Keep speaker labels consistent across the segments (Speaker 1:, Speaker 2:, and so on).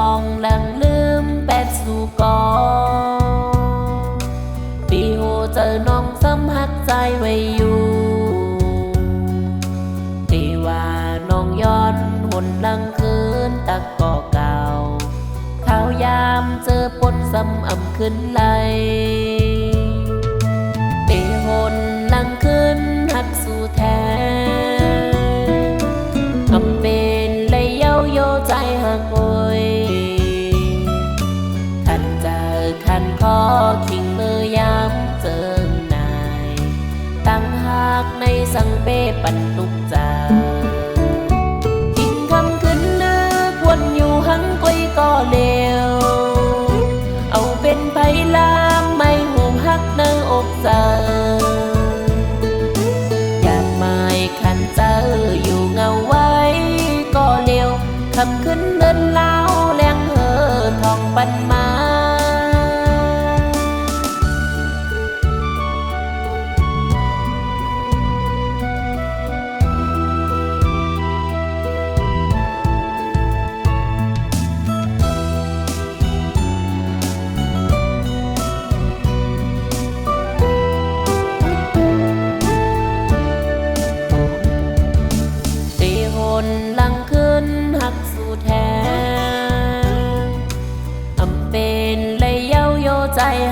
Speaker 1: องลังลืมแปดสู่กองปีโอเจอน้องซ้ำหักใจไว้อยู่ตีว่าน้องย้อนหุ่นลังคืนตะกก่อเก่าเขายามเจอปนซ้ำอ่ำขึ้นไหลากในสังเปปันตุกจา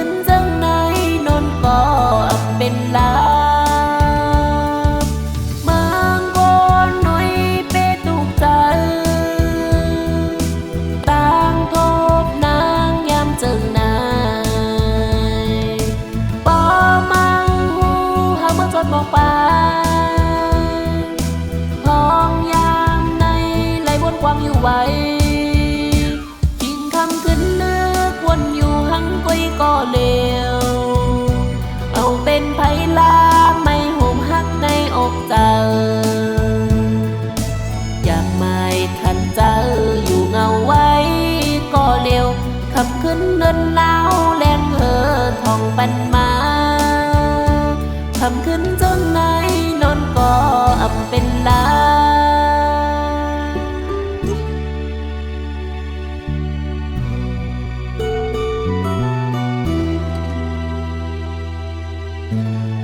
Speaker 1: ทำขึ้นจังไหนนนก็อับเป็นล ก็เลวเอาเป็นไผลาไม่ห่มหักในอกเจออยากไม่ทันเจออยู่เงาไว้ ก็เร็วคำขึ้นเนินเล่าแรงเหอทองปันมาคำขึ้นจนไหนนอนก็อำเป็นลา Thank you.